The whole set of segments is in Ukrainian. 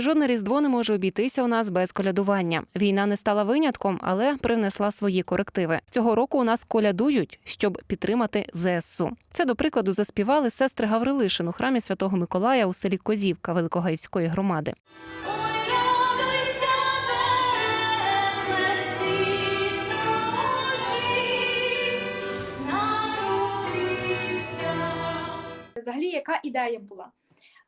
Жодне різдво не може обійтися у нас без колядування. Війна не стала винятком, але привнесла свої корективи. Цього року у нас колядують, щоб підтримати ЗСУ. Це до прикладу заспівали сестри Гаврилишин у храмі Святого Миколая у селі Козівка Великогаївської громади. Взагалі, яка ідея була?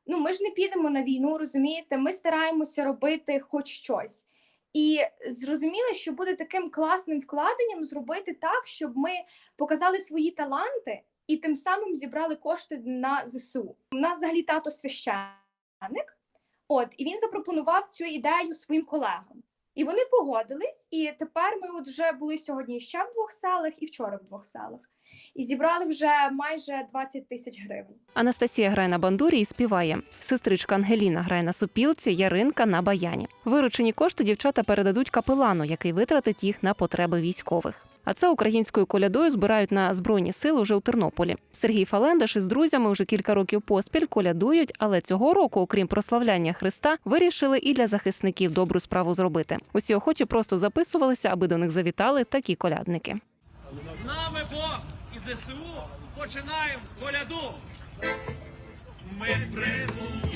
Ну, ми ж не підемо на війну, розумієте? Ми стараємося робити хоч щось. І зрозуміли, що буде таким класним вкладенням зробити так, щоб ми показали свої таланти і тим самим зібрали кошти на ЗСУ. У нас взагалі тато священник, от і він запропонував цю ідею своїм колегам. І вони погодились. І тепер ми от вже були сьогодні ще в двох селах і вчора в двох селах. І зібрали вже майже 20 тисяч гривень. Анастасія грає на бандурі і співає. Сестричка Ангеліна грає на супілці, Яринка на баяні. Виручені кошти дівчата передадуть капелану, який витратить їх на потреби військових. А це українською колядою збирають на збройні сили уже у Тернополі. Сергій Фалендаш із друзями вже кілька років поспіль колядують, але цього року, окрім прославляння Христа, вирішили і для захисників добру справу зробити. Усі охочі просто записувалися, аби до них завітали такі колядники. З нами Бог ЗСУ починаємо коляду. Ми прибули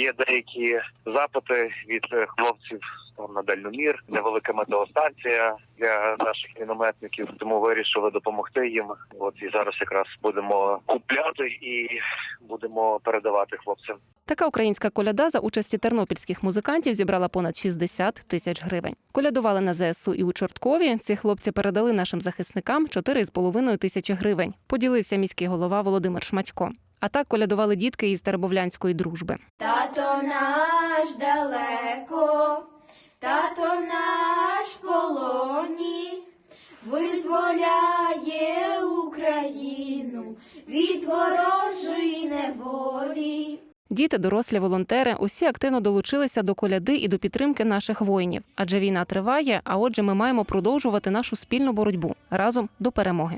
Є деякі запити від е, хлопців там на дальномір, невелика метеостанція для наших мінометників. Тому вирішили допомогти їм. От і зараз якраз будемо купляти і будемо передавати хлопцям. Така українська коляда за участі тернопільських музикантів зібрала понад 60 тисяч гривень. Колядували на ЗСУ і у Чорткові. Ці хлопці передали нашим захисникам 4,5 тисячі гривень. Поділився міський голова Володимир Шматько. А так колядували дітки із Тербовлянської дружби. Тато наш далеко, тато наш в полоні, визволяє Україну від ворожої неволі. Діти, дорослі волонтери, усі активно долучилися до коляди і до підтримки наших воїнів. Адже війна триває. А отже, ми маємо продовжувати нашу спільну боротьбу разом до перемоги.